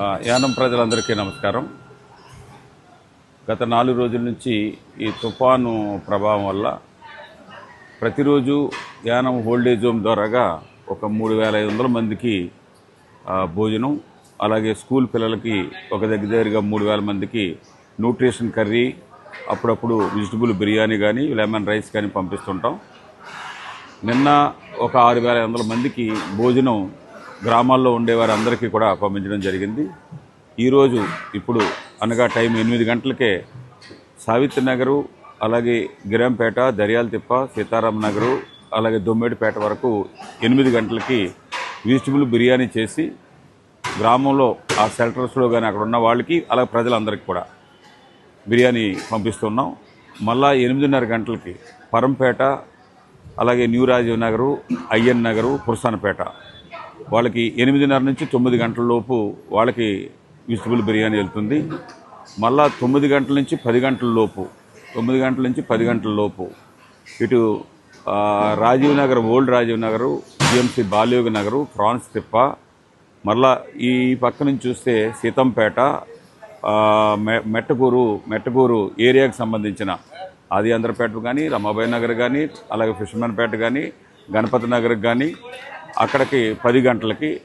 యానం ప్రజలందరికీ నమస్కారం. గత నాలుగు రోజుల నుంచి ఈ తుఫాను ప్రభావం వల్ల ప్రతిరోజు యానం హోల్డేజ్ హోమ్ ద్వారాగా ఒక మూడు వేల ఐదు వందల మందికి భోజనం అలాగే స్కూల్ పిల్లలకి ఒక దగ్గర దగ్గరగా మూడు వేల మందికి న్యూట్రిషన్ కర్రీ అప్పుడప్పుడు వెజిటబుల్ బిర్యానీ కానీ లెమన్ రైస్ కానీ పంపిస్తుంటాం. నిన్న ఒక ఆరు వేల ఐదు వందల మందికి భోజనం గ్రామాల్లో ఉండేవారు అందరికీ కూడా పంపించడం జరిగింది. ఈరోజు ఇప్పుడు అనగా టైం ఎనిమిది గంటలకే సావిత్రి నగరు అలాగే గిరంపేట దర్యాల తిప్ప సీతారాం నగరు అలాగే దొమ్మేడిపేట వరకు ఎనిమిది గంటలకి వెజిటబుల్ బిర్యానీ చేసి గ్రామంలో ఆ షెల్టర్స్లో కానీ అక్కడ ఉన్న వాళ్ళకి అలాగే ప్రజలందరికీ కూడా బిర్యానీ పంపిస్తున్నాం. మళ్ళా ఎనిమిదిన్నర గంటలకి పరంపేట అలాగే న్యూ రాజీవ్ నగరు అయ్యన్ నగరు పురసానపేట వాళ్ళకి ఎనిమిదిన్నర నుంచి తొమ్మిది గంటల లోపు వాళ్ళకి వెజిటబుల్ బిర్యానీ వెళ్తుంది. మళ్ళా తొమ్మిది గంటల నుంచి పది గంటల లోపు తొమ్మిది గంటల నుంచి పది గంటల లోపు ఇటు రాజీవ్ నగర్ ఓల్డ్ రాజీవ్ నగరు జిఎంసి బాలయోగి నగరు ఫ్రాన్స్ తిప్ప మళ్ళా ఈ పక్క నుంచి చూస్తే సీతంపేట మె- మెట్టగూరు మెట్టగూరు ఏరియాకి సంబంధించిన ఆది ఆంధ్రపేట కానీ రమాబాయి నగర్ కానీ అలాగే ఫిషర్మెన్పేట కానీ గణపతి నగర్ కానీ అక్కడికి పది గంటలకి.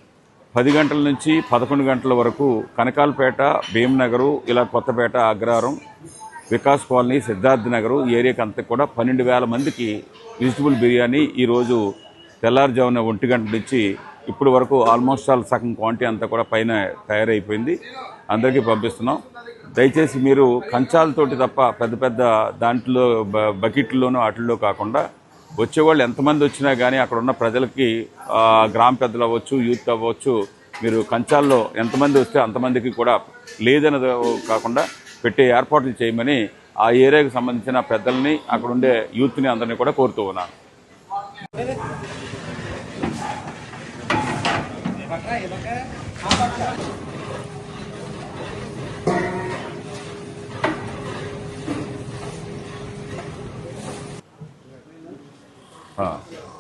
పది గంటల నుంచి పదకొండు గంటల వరకు కనకాలపేట భీమనగరు ఇలా కొత్తపేట అగ్రహారం వికాస్ కాలనీ సిద్ధార్థ్ నగరు ఏరియాకి అంతా కూడా పన్నెండు వేల మందికి వెజిటబుల్ బిర్యానీ ఈరోజు తెల్లారుజామున ఒంటి గంట నుంచి ఇప్పుడు వరకు ఆల్మోస్ట్ ఆల్ సగం క్వాంటిటీ అంతా కూడా పైన తయారైపోయింది. అందరికీ పంపిస్తున్నాం. దయచేసి మీరు కంచాలతోటి తప్ప పెద్ద పెద్ద దాంట్లో బకెట్లోనూ వాటిల్లో కాకుండా వచ్చేవాళ్ళు ఎంతమంది వచ్చినా కానీ అక్కడ ఉన్న ప్రజలకి గ్రామ పెద్దలు అవ్వచ్చు యూత్ అవ్వచ్చు మీరు కంచాల్లో ఎంతమంది వస్తే అంతమందికి కూడా లేదన్నది కాకుండా పెట్టే ఏర్పాట్లు చేయమని ఆ ఏరియాకి సంబంధించిన పెద్దల్ని అక్కడ ఉండే యూత్ని అందరినీ కూడా కోరుతూ ఉన్నాను. はあ